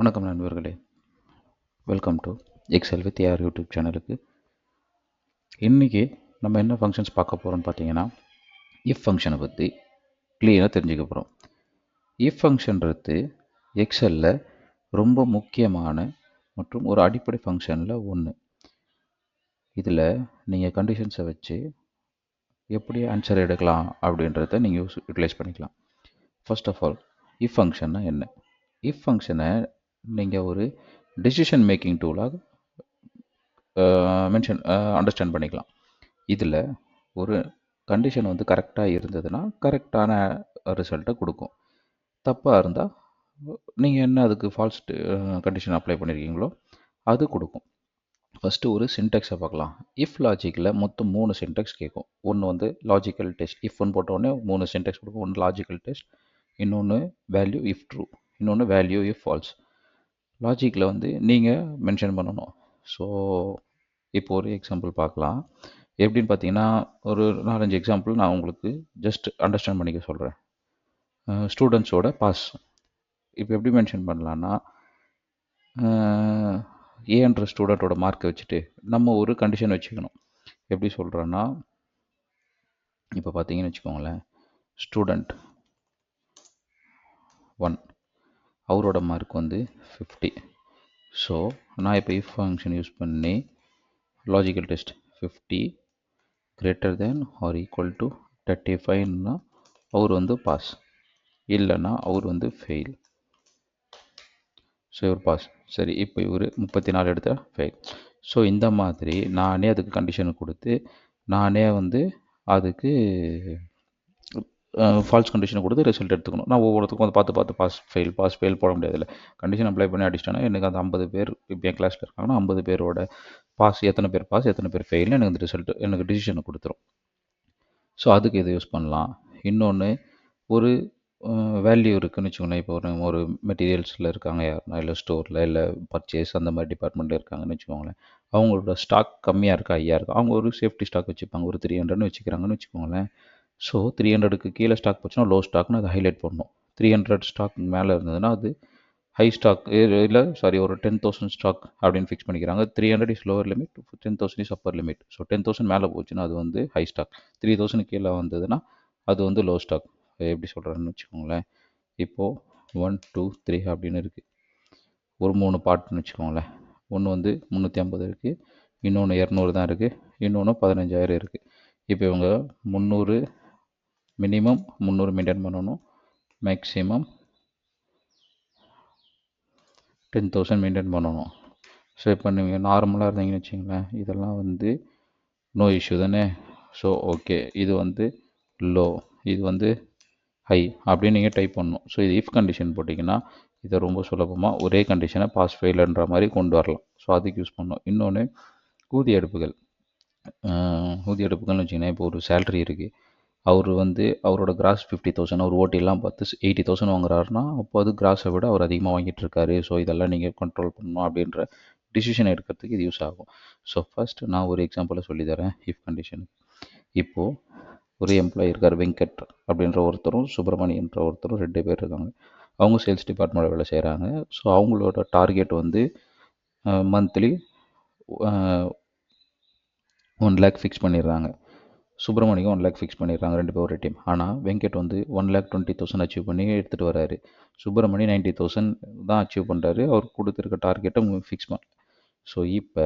வணக்கம் நண்பர்களே. Welcome to Excel with AR YouTube சேனலுக்கு இன்றைக்கி நம்ம என்ன ஃபங்க்ஷன்ஸ் பார்க்க போகிறோம்னு பார்த்தீங்கன்னா இஃப் ஃபங்க்ஷனை பற்றி க்ளீனாக தெரிஞ்சுக்க போகிறோம் இஃப் ஃபங்க்ஷன்றது எக்ஸலில் ரொம்ப முக்கியமான மற்றும் ஒரு அடிப்படை ஃபங்க்ஷனில் ஒன்று இதில் நீங்கள் கண்டிஷன்ஸை வச்சு எப்படி ஆன்சர் எடுக்கலாம் அப்படின்றத நீங்கள் யூஸ் யூட்டிலைஸ் பண்ணிக்கலாம். ஃபர்ஸ்ட் ஆஃப் ஆல் இஃப் ஃபங்க்ஷன்னா என்ன? இஃப் ஃபங்க்ஷனை நீங்கள் ஒரு டெசிஷன் மேக்கிங் டூலாக மென்ஷன் அண்டர்ஸ்டாண்ட் பண்ணிக்கலாம். இதில் ஒரு கண்டிஷன் வந்து கரெக்டாக இருந்ததுன்னா கரெக்டான ரிசல்ட்டை கொடுக்கும். தப்பாக இருந்தால் நீங்கள் என்ன அதுக்கு ஃபால்ஸ் கண்டிஷன் அப்ளை பண்ணியிருக்கீங்களோ அது கொடுக்கும். ஃபஸ்ட்டு ஒரு சின்டெக்ஸை பார்க்கலாம். இஃப் லாஜிக்கில் மொத்தம் மூணு சின்டெக்ஸ் கேட்கும் ஒன்று வந்து லாஜிக்கல் டெஸ்ட் இஃப்னு போட்டோடனே மூணு சின்டெக்ஸ் கொடுக்கும். ஒன்று லாஜிக்கல் டெஸ்ட் இன்னொன்று வேல்யூ இஃப் ட்ரூ இன்னொன்று வேல்யூ இஃப் ஃபால்ஸ் லாஜிக்கில் வந்து நீங்கள் மென்ஷன் பண்ணணும். ஸோ இப்போ ஒரு எக்ஸாம்பிள் பார்க்கலாம். எப்படின்னு பார்த்தீங்கன்னா ஒரு நாலஞ்சு எக்ஸாம்பிள் நான் உங்களுக்கு ஜஸ்ட் அண்டர்ஸ்டாண்ட் பண்ணிக்க சொல்கிறேன் ஸ்டூடெண்ட்ஸோட பாஸ் இப்போ எப்படி மென்ஷன் பண்ணலான்னா ஏன்ற ஸ்டூடெண்ட்டோட மார்க்கை வச்சுட்டு நம்ம ஒரு கண்டிஷன் வச்சுக்கணும். எப்படி சொல்கிறேன்னா இப்போ பார்த்தீங்கன்னு வச்சுக்கோங்களேன் ஸ்டூடெண்ட் ஒன் அவரோட மார்க் வந்து ஃபிஃப்டி ஸோ நான் இப்போ இஃப் ஃபங்க்ஷன் யூஸ் பண்ணி logical test fifty greater than or equal to thirty ஃபைவ்னா அவர் வந்து பாஸ் இல்லைன்னா அவர் வந்து ஃபெயில் ஸோ இவர் பாஸ் சரி இப்போ இவர் முப்பத்தி நாலு எடுத்த ஃபெயில் ஸோ இந்த மாதிரி நானே அதுக்கு கண்டிஷன் கொடுத்து நானே வந்து அதுக்கு ஃபால்ஸ் கண்டிஷனை கொடுத்து ரிசல்ட் எடுத்துக்கணும். நான் ஒவ்வொருத்துக்கும் வந்து பார்த்து பார்த்து பாஸ் ஃபெயில் பாஸ் ஃபெயில் போட முடியாதுல்ல. கண்டிஷன் அப்ளை பண்ணி அடிச்சிட்டேன்னா எனக்கு அந்த ஐம்பது பேர் இப்போ என் கிளாஸில் இருக்காங்கன்னா ஐம்பது பேரோட பாஸ் எத்தனை பேர் பாஸ் எத்தனை பேர் ஃபெயில்னு எனக்கு அந்த ரிசல்ட் எனக்கு டிசிஷனை கொடுத்துரும். ஸோ அதுக்கு இதை யூஸ் பண்ணலாம்? இன்னொன்று ஒரு வேல்யூ இருக்குதுன்னு வச்சுக்கோங்களேன். இப்போ ஒரு ஒரு மெட்டீரியல்ஸில் இருக்காங்க யாருன்னா இல்லை ஸ்டோரில் இல்லை பர்ச்சேஸ் அந்த மாதிரி டிபார்ட்மெண்ட்டில் இருக்காங்கன்னு வச்சுக்கோங்களேன். அவங்களோட ஸ்டாக் கம்மியாக இருக்கா? ஐயா இருக்கா? அவங்க ஒரு சேஃப்டி ஸ்டாக் வச்சுப்பாங்க. ஒரு த்ரீ ஹண்ட்ரட்னு வச்சுக்கிறாங்கன்னு வச்சுக்கோங்களேன். ஸோ த்ரீ ஹண்ட்ரடுக்கு கீழே ஸ்டாக் போச்சுன்னா லோ ஸ்டாக்னு அதை ஹைலைட் பண்ணணும் த்ரீ ஹண்ட்ரட் ஸ்டாக் மேலே இருந்ததுன்னா அது ஹை ஸ்டாக் இல்லை சாரி ஒரு டென் தௌசண்ட் ஸ்டாக் அப்படின்னு ஃபிக்ஸ் பண்ணிக்கிறாங்க. Three hundred is lower limit ten thousand is upper limit so ten thousand மேலே போச்சுன்னா அது வந்து ஹை ஸ்டாக் த்ரீ தௌசண்ட் கீழே வந்ததுன்னா அது வந்து லோ ஸ்டாக் எப்படி சொல்கிறேன்னு வச்சுக்கோங்களேன். இப்போது ஒன் டூ த்ரீ அப்படின்னு இருக்குது ஒரு மூணு பார்ட்னு வச்சுக்கோங்களேன். ஒன்று வந்து முந்நூற்றி ஐம்பது இருக்குது இன்னொன்று இரநூறு தான் இருக்குது இன்னொன்று பதினஞ்சாயிரம் இருக்குது இப்போ இவங்க முந்நூறு மினிமம் முந்நூறு மெயின்டைன் பண்ணணும். மேக்ஸிமம் டென் தௌசண்ட் மெயின்டைன் பண்ணணும். ஸோ இப்போ நீங்கள் நார்மலாக இருந்தீங்கன்னு வச்சிங்களேன் இதெல்லாம் வந்து நோ இஷ்யூ தானே? ஸோ ஓகே இது வந்து லோ இது வந்து ஹை அப்படின்னு நீங்கள் டைப் பண்ணணும். ஸோ இது இஃப் கண்டிஷன் போட்டிங்கன்னா இதை ரொம்ப சுலபமாக ஒரே கண்டிஷனை பாஸ் ஃபெயிலுன்ற மாதிரி கொண்டு வரலாம். ஸோ அதுக்கு யூஸ் பண்ணணும். இன்னொன்று ஊதிய அடுப்புகள் ஊதிய அடுப்புகள்னு வச்சிங்கன்னா இப்போ ஒரு சேல்ரி இருக்குது அவர் வந்து அவரோட கிராஸ் ஃபிஃப்டி தௌசண்ட் அவர் ஓட்டிலாம் பார்த்து எயிட்டி தௌசண்ட் வாங்குறாருன்னா அப்போ அது கிராஸை விட அவர் அதிகமாக வாங்கிட்டு இருக்காரு. ஸோ இதெல்லாம் நீங்கள் கண்ட்ரோல் பண்ணணும் அப்படின்ற டிசிஷன் எடுக்கிறதுக்கு இது யூஸ் ஆகும். ஸோ ஃபஸ்ட் நான் ஒரு எக்ஸாம்பிளை சொல்லித்தரேன் இஃப் கண்டிஷன் இப்போது ஒரு எம்ப்ளாயி இருக்கார் வெங்கட் அப்படின்ற ஒருத்தரும் சுப்பிரமணியன்ற ஒருத்தரும் ரெண்டு பேர் இருக்காங்க. அவங்க சேல்ஸ் டிபார்ட்மெண்ட்டில் வேலை செய்கிறாங்க ஸோ அவங்களோட டார்கெட் வந்து மந்த்லி ஒன் லேக் ஃபிக்ஸ் பண்ணிடுறாங்க. சுப்பிரமணியம் ஒன் லேக் ஃபிக்ஸ் பண்ணிடுறாங்க ரெண்டு பேர் ஒரு டீம் ஆனால் வெங்கட் வந்து one lakh twenty thousand achieve பண்ணி எடுத்துகிட்டு வராரு. சுப்பிரமணி நைன்ட்டி தௌசண்ட் தான் அச்சீவ் பண்ணுறாரு அவர் கொடுத்துருக்க டார்கெட்டை ஃபிக்ஸ் பண்ண ஸோ இப்போ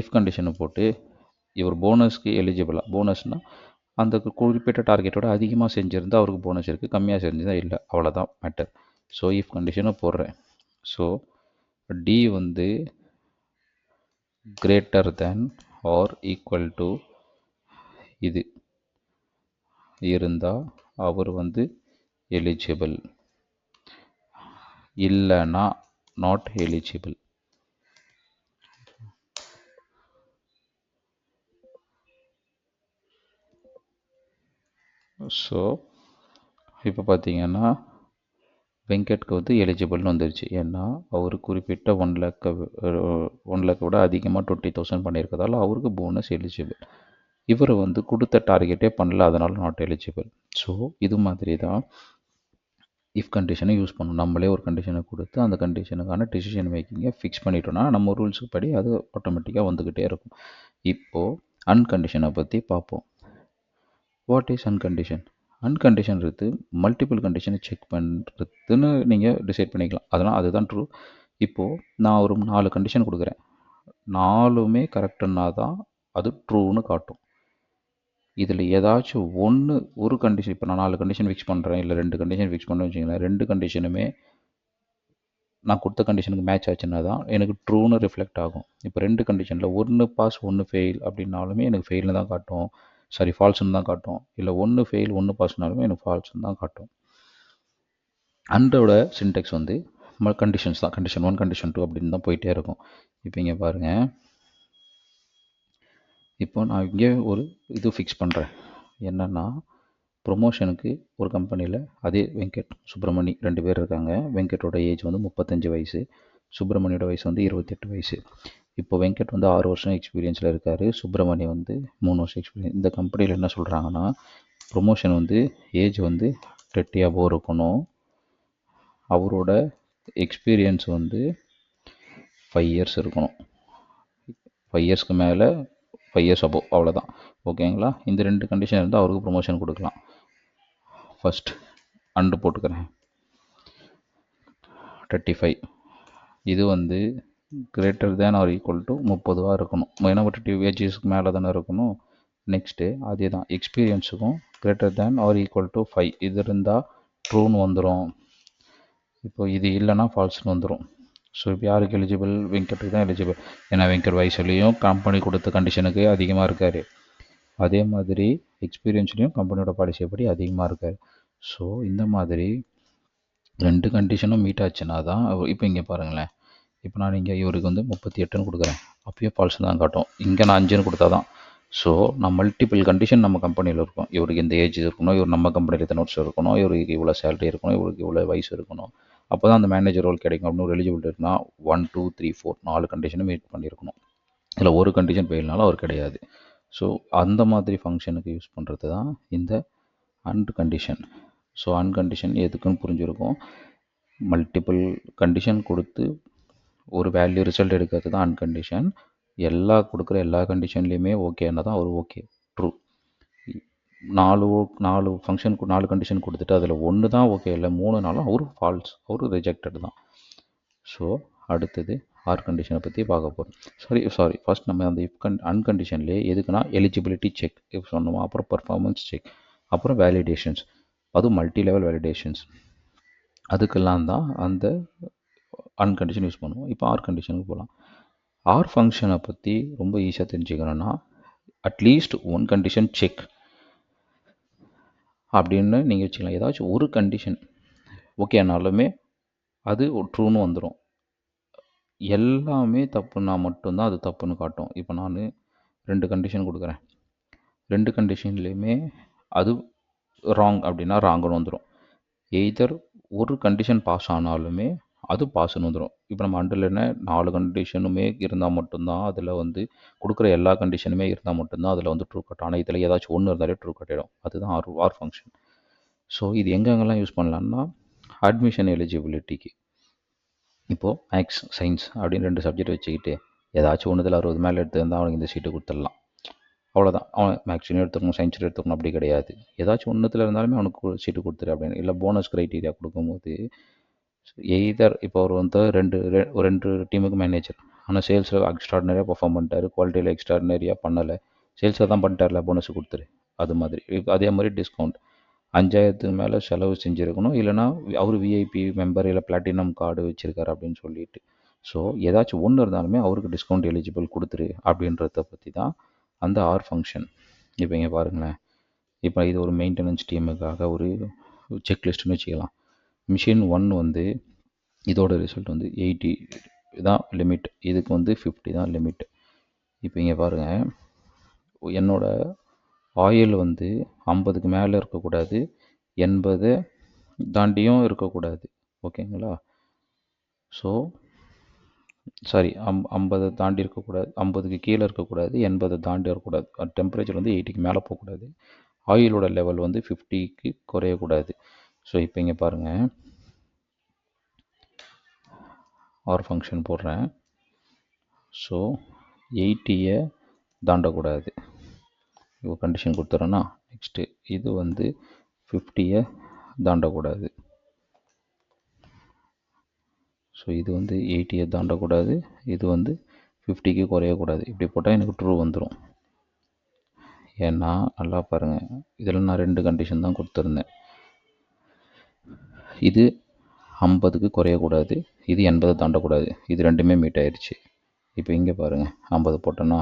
இஃப் கண்டிஷனை போட்டு இவர் போனஸ்க்கு எலிஜிபிளாக போனஸ்னால் அந்த குறிப்பிட்ட டார்கெட்டோட அதிகமாக செஞ்சுருந்தால் அவருக்கு போனஸ் இருக்குது கம்மியாக செஞ்சுருந்தால் இல்லை. அவ்வளோதான் மேட்டர் ஸோ இஃப் கண்டிஷனை போடுறேன். ஸோ டி வந்து greater than or equal to இது. இருந்தால் அவர் வந்து எலிஜிபிள் இல்லைன்னா நாட் எலிஜிபிள் ஸோ இப்போ பார்த்தீங்கன்னா வெங்கட்க்கு வந்து எலிஜிபிள்னு வந்துருச்சு. ஏன்னா அவர் குறிப்பிட்ட ஒன் லேக்கை ஒன் லேக்கை விட அதிகமாக டுவெண்ட்டி தௌசண்ட் பண்ணியிருக்கதால அவருக்கு போனஸ் எலிஜிபிள் இவர் வந்து கொடுத்த டார்கெட்டே பண்ணல அதனால் நாட் எலிஜிபிள் ஸோ இது மாதிரி தான் இஃப் கண்டிஷனை யூஸ் பண்ணணும். நம்மளே ஒரு கண்டிஷனை கொடுத்து அந்த கண்டிஷனுக்கான டிசிஷன் மேக்கிங்கை ஃபிக்ஸ் பண்ணிட்டோம்னா நம்ம ரூல்ஸுக்கு படி அது ஆட்டோமேட்டிக்காக வந்துக்கிட்டே இருக்கும். இப்போது அன்கண்டிஷனை பற்றி பார்ப்போம். வாட் இஸ் அன்கண்டிஷன் அன்கண்டிஷன் இருக்குது மல்டிபிள் கண்டிஷனை செக் பண்ணுறதுன்னு நீங்கள் டிசைட் பண்ணிக்கலாம். அதெல்லாம் அதுதான் ட்ரூ இப்போது நான் ஒரு நாலு கண்டிஷன் கொடுக்குறேன். நாலுமே கரெக்டுன்னா தான் அது ட்ரூன்னு காட்டும். இதில் ஏதாச்சும் ஒன்று ஒரு கண்டிஷன் இப்போ நான் நாலு கண்டிஷன் ஃபிக்ஸ் பண்ணுறேன் இல்லை ரெண்டு கண்டிஷன் ஃபிக்ஸ் பண்ணேன்னு வச்சுங்களேன் ரெண்டு கண்டிஷனுமே நான் கொடுத்த கண்டிஷனுக்கு மேட்ச் ஆச்சுன்னா தான் எனக்கு ட்ரூன்னு ரிஃப்ளெக்ட் ஆகும். இப்போ ரெண்டு கண்டிஷனில் ஒன்று பாஸ் ஒன்று ஃபெயில் அப்படின்னாலுமே எனக்கு ஃபெயில்னு தான் காட்டும். சாரி ஃபால்ஸ்னு தான் காட்டும் இல்லை ஒன்று ஃபெயில் ஒன்று பாஸ்னாலுமே எனக்கு ஃபால்ஸ்னு தான் காட்டும் அண்டோட சின்டெக்ஸ் வந்து கண்டிஷன்ஸ் தான். கண்டிஷன் ஒன் கண்டிஷன் டூ அப்படின்னு தான் போயிட்டே இருக்கும். இப்போ இங்கே பாருங்கள் இப்போ நான் இங்கே ஒரு இது ஃபிக்ஸ் பண்ணுறேன் என்னென்னா ப்ரொமோஷனுக்கு ஒரு கம்பெனியில் அதே வெங்கட் சுப்பிரமணி ரெண்டு பேர் இருக்காங்க. வெங்கட்டோட ஏஜ் வந்து முப்பத்தஞ்சு வயசு. சுப்பிரமணியோட வயசு வந்து இருபத்தெட்டு வயசு. இப்போ வெங்கட் வந்து ஆறு வருஷம் எக்ஸ்பீரியன்ஸில் இருக்கார். சுப்பிரமணியம் வந்து மூணு வருஷம் எக்ஸ்பீரியன்ஸ் இந்த கம்பெனியில் என்ன சொல்கிறாங்கன்னா ப்ரொமோஷன் வந்து ஏஜ் வந்து தேர்ட்டி அபோவ் இருக்கணும். அவரோட எக்ஸ்பீரியன்ஸ் வந்து ஃபைவ் இயர்ஸ் இருக்கணும். ஃபைவ் இயர்ஸ்க்கு மேலே ஃபைவ் இயர்ஸ் அபோவ் அவ்வளோதான் ஓகேங்களா இந்த ரெண்டு கண்டிஷன் இருந்தால் அவருக்கு ப்ரொமோஷன் கொடுக்கலாம். ஃபஸ்ட் அண்டு போட்டுக்கிறேன். தேர்ட்டி ஃபைவ் இது வந்து greater than or equal to முப்பதுவாக இருக்கணும். ஏன்னா தேர்ட்டி ஏஜஸ்க்கு மேலே தானே இருக்கணும்? நெக்ஸ்ட்டு அதே தான் எக்ஸ்பீரியன்ஸுக்கும் greater than or equal to five இது இருந்தால் ட்ரூன்னு வந்துடும் இப்போ இது இல்லைன்னா ஃபால்ஸ்னு வந்துடும் ஸோ இப்போ யாருக்கு எலிஜிபிள் வெங்கட்டுக்கு தான் எலிஜிபிள் ஏன்னா வெங்கட் வயசுலேயும் கம்பெனி கொடுத்த கண்டிஷனுக்கு அதிகமாக இருக்கார். அதே மாதிரி எக்ஸ்பீரியன்ஸ்லேயும் கம்பெனியோட பாலிசியை படி அதிகமாக இருக்கார். ஸோ இந்த மாதிரி ரெண்டு கண்டிஷனும் மீட் ஆச்சுன்னா தான் இப்போ இங்கே பாருங்களேன். இப்போ நான் இங்கே இவருக்கு வந்து முப்பத்தி எட்டுன்னு கொடுக்குறேன். அப்பயே ஃபால்ஸ் தான் காட்டும். இங்கே நான் அஞ்சுன்னு கொடுத்தா தான். ஸோ நான் மல்டிபிள் கண்டிஷன் நம்ம கம்பெனியில் இருக்கும். இவருக்கு இந்த ஏஜ் இருக்கணும் இவர் நம்ம கம்பெனியில் இத்தனை வருஷம் இருக்கணும் இவருக்கு இவ்வளோ சேலரி இருக்கணும் இவருக்கு இவ்வளோ வயசு இருக்கணும். அப்போ தான் அந்த மேனேஜர் ரோல் கிடைக்கும். அப்படின்னு ஒரு எலிஜிபிலிட்டி இருக்குன்னா ஒன் டூ த்ரீ ஃபோர் நாலு கண்டிஷனும் மீட் பண்ணியிருக்கணும். இல்லை ஒரு கண்டிஷன் போயிடனாலும் அவர் கிடையாது. ஸோ அந்த மாதிரி ஃபங்க்ஷனுக்கு யூஸ் பண்ணுறது தான் இந்த அண்ட் கண்டிஷன் ஸோ அன்கண்டிஷன் எதுக்குன்னு புரிஞ்சிருக்கும்? மல்டிபிள் கண்டிஷன் கொடுத்து ஒரு வேல்யூ ரிசல்ட் எடுக்கிறது தான் அன்கண்டிஷன் எல்லா கொடுக்குற எல்லா கண்டிஷன்லேயுமே ஓகேன்னா தான் அவர் ஓகே ட்ரூ நாலு நாலு ஃபங்க்ஷன் நாலு கண்டிஷன் கொடுத்துட்டு அதில் ஒன்று தான் ஓகே இல்லை மூணு நாளும் அவரு ஃபால்ஸ் அவர் ரிஜெக்டட் தான். ஸோ அடுத்தது ஆர் கண்டிஷனை பற்றி பார்க்க போகிறோம் சாரி சாரி ஃபஸ்ட் நம்ம அந்த இஃப் கன் அன்கண்டிஷன்லேயே எதுக்குன்னா எலிஜிபிலிட்டி செக் இப்போ சொன்னோமா? அப்புறம் பர்ஃபார்மன்ஸ் செக் அப்புறம் வேலிடேஷன்ஸ் அதுவும் மல்டி லெவல் வேலிடேஷன்ஸ் அதுக்கெல்லாம் தான் அந்த அன்கண்டிஷன் யூஸ் பண்ணுவோம். இப்போ ஆர் கண்டிஷனுக்கு போகலாம். ஆர் ஃபங்க்ஷனை பற்றி ரொம்ப ஈஸியாக தெரிஞ்சுக்கணும்னா அட்லீஸ்ட் ஒன் கண்டிஷன் செக் அப்படின்னு நீங்கள் வச்சுக்கலாம். ஏதாச்சும் ஒரு கண்டிஷன் ஓகேனாலுமே அது ட்ரூன்னு வந்துடும் எல்லாமே தப்புன்னா மட்டும்தான் அது தப்புன்னு காட்டும். இப்போ நான் ரெண்டு கண்டிஷன் கொடுக்குறேன். ரெண்டு கண்டிஷன்லேயுமே அது ராங் அப்படின்னா ராங்குன்னு வந்துடும் எய்தர் ஒரு கண்டிஷன் பாஸ் ஆனாலுமே அது பாஸ்ன்னு வந்துடும் இப்போ நம்ம அண்டில் என்ன? நாலு கண்டிஷனுமே இருந்தால் மட்டும்தான் அதில் வந்து கொடுக்குற எல்லா கண்டிஷனுமே இருந்தால் மட்டும்தான் அதில் வந்து ட்ரூ கட் ஆனால் இதில் ஏதாச்சும் ஒன்று இருந்தாலே ட்ரூ கட்டிடும் அதுதான் ஆர் ஆர் ஃபங்க்ஷன் ஸோ இது எங்கெங்கெல்லாம் யூஸ் பண்ணலான்னா அட்மிஷன் எலிஜிபிலிட்டிக்கு இப்போது மேக்ஸ் சயின்ஸ் அப்படின்னு ரெண்டு சப்ஜெக்ட் வச்சுக்கிட்டு ஏதாச்சும் ஒன்றுதில் அறுபது மேலே எடுத்துருந்தால் அவனுக்கு இந்த சீட்டு கொடுத்துடலாம். அவ்வளோதான் அவன் மேக்ஸினும் எடுத்துக்கணும் சயின்ஸில் எடுத்துக்கணும் அப்படி கிடையாது. ஏதாச்சும் ஒன்றுத்தில் இருந்தாலுமே அவனுக்கு சீட்டு கொடுத்துரு அப்படின்னு. இல்லை போனஸ் க்ரைட்டீரியா கொடுக்கும்போது எய்தர் இப்போ அவர் வந்து ரெண்டு ரெ- ஒரு ரெண்டு டீமுக்கு மேனேஜர் ஆனால் சேல்ஸில் எக்ஸ்ட்ராடினரியாக பர்ஃபார்ம் பண்ணிட்டாரு. குவாலிட்டியில் எக்ஸ்ட்ராடினரியாக பண்ணலை. சேல்ஸில் தான் பண்ணிட்டார்ல போனஸ் கொடுத்துரு. அது மாதிரி. அதே மாதிரி டிஸ்கவுண்ட் அஞ்சாயிரத்துக்கு மேலே செலவு செஞ்சுருக்கணும். இல்லைனா அவர் விஐபி மெம்பர் இல்லை பிளாட்டினம் கார்டு வச்சுருக்காரு அப்படின்னு சொல்லிட்டு. ஸோ ஏதாச்சும் ஒன்று இருந்தாலுமே அவருக்கு டிஸ்கவுண்ட் எலிஜிபிள் கொடுத்துரு அப்படின்றத பற்றி தான் அந்த ஆர் ஃபங்க்ஷன் இப்போ இங்கே பாருங்களேன். இப்போ இது ஒரு மெயின்டெனன்ஸ் டீமுக்காக ஒரு செக்லிஸ்ட்னு வச்சுக்கலாம். மிஷின் ஒன் வந்து இதோட ரிசல்ட் வந்து எயிட்டி தான் லிமிட் இதுக்கு வந்து ஃபிஃப்டி தான் லிமிட் இப்போ இங்கே பாருங்கள் என்னோடய ஆயில் வந்து ஐம்பதுக்கு மேலே இருக்கக்கூடாது. எண்பது தாண்டியும் இருக்கக்கூடாது. ஓகேங்களா? ஸோ சாரி அம் ஐம்பதை தாண்டி இருக்கக்கூடாது. ஐம்பதுக்கு கீழே இருக்கக்கூடாது. எண்பதை தாண்டி இருக்கக்கூடாது டெம்பரேச்சர் வந்து எயிட்டிக்கு மேலே போகக்கூடாது. ஆயிலோட லெவல் வந்து ஃபிஃப்டிக்கு குறையக்கூடாது. ஸோ இப்போ இங்கே பாருங்கள் ஆர் ஃபங்க்ஷன் போடுறேன். ஸோ எயிட்டியை தாண்டக்கூடாது. இப்போ கண்டிஷன் கொடுத்துறேன்னா நெக்ஸ்ட்டு இது வந்து ஃபிஃப்டியை தாண்டக்கூடாது. ஸோ இது வந்து எயிட்டியை தாண்டக்கூடாது. இது வந்து ஃபிஃப்டிக்கு குறையக்கூடாது. இப்படி போட்டால் எனக்கு ட்ரூ வந்துடும் ஏன்னா நல்லா பாருங்கள் இதில் நான் ரெண்டு கண்டிஷன் தான் கொடுத்துருந்தேன். இது ஐம்பதுக்கு குறையக்கூடாது இது எண்பதை தாண்டக்கூடாது இது ரெண்டுமே மீட் ஆயிடுச்சு இப்போ இங்கே பாருங்கள் ஐம்பது போட்டோன்னா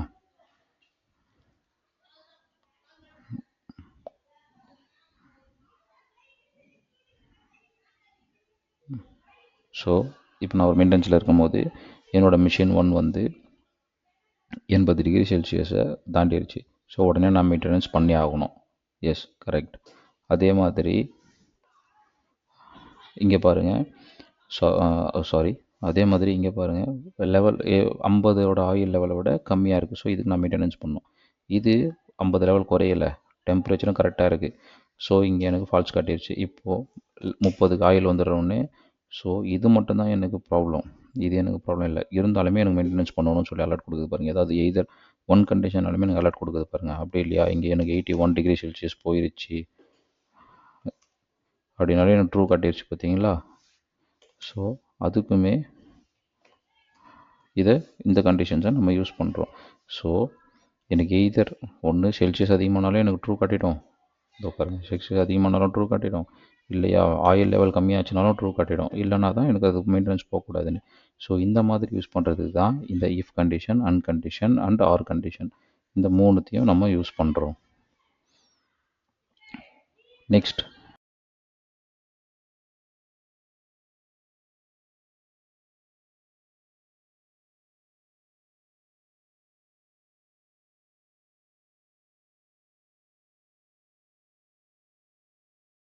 ஸோ இப்போ நான் ஒரு மெயின்டெனன்ஸில் இருக்கும்போது என்னோடய மிஷின் ஒன் வந்து எண்பது டிகிரி செல்சியஸை தாண்டிடுச்சு ஸோ உடனே நான் மெயின்டெனன்ஸ் பண்ணி ஆகணும். எஸ் கரெக்ட் அதே மாதிரி இங்கே பாருங்கள் ஸோ சாரி அதே மாதிரி இங்கே பாருங்கள் லெவல் ஐம்பதோட ஆயில் லெவலை விட கம்மியாக இருக்குது ஸோ இதுக்கு நான் மெயின்டெனன்ஸ் பண்ணணும். இது ஐம்பது லெவல் குறையலை. டெம்பரேச்சரும் கரெக்டாக இருக்குது ஸோ இங்கே எனக்கு ஃபால்ஸ் காட்டிடுச்சு இப்போது முப்பதுக்கு ஆயில் வந்துடுறோன்னே. ஸோ இது மட்டும்தான் எனக்கு ப்ராப்ளம் இது எனக்கு ப்ராப்ளம் இல்லை. இருந்தாலுமே எனக்கு மெயின்டெனன்ஸ் பண்ணணும்னு சொல்லி அலர்ட் கொடுக்குது பாருங்கள் ஏதாவது எய்தர் ஒன் கண்டிஷனாலுமே எனக்கு அலர்ட் கொடுக்குது பாருங்கள் அப்படி இல்லையா? இங்கே எனக்கு எயிட்டி ஒன் டிகிரி செல்சியஸ் போயிருச்சு. அப்படின்னாலே எனக்கு ட்ரூ காட்டிடுச்சு பார்த்தீங்களா? ஸோ அதுக்குமே இதை இந்த கண்டிஷன்ஸை நம்ம யூஸ் பண்ணுறோம் ஸோ எனக்கு எய்தர் ஒன்று செல்சியஸ் அதிகமானாலும் எனக்கு ட்ரூ காட்டிடும். இதோ பாருங்கள் செல்சியஸ் அதிகமானாலும் ட்ரூ காட்டிடும். இல்லையா ஆயில் லெவல் கம்மியாச்சுனாலும் ட்ரூ காட்டிடும். இல்லைனா தான் எனக்கு அது மெயின்டெனன்ஸ் போகக்கூடாதுன்னு. ஸோ இந்த மாதிரி யூஸ் பண்ணுறதுக்கு தான் இந்த if condition and condition and or condition இந்த மூணுத்தையும் நம்ம யூஸ் பண்ணுறோம் நெக்ஸ்ட்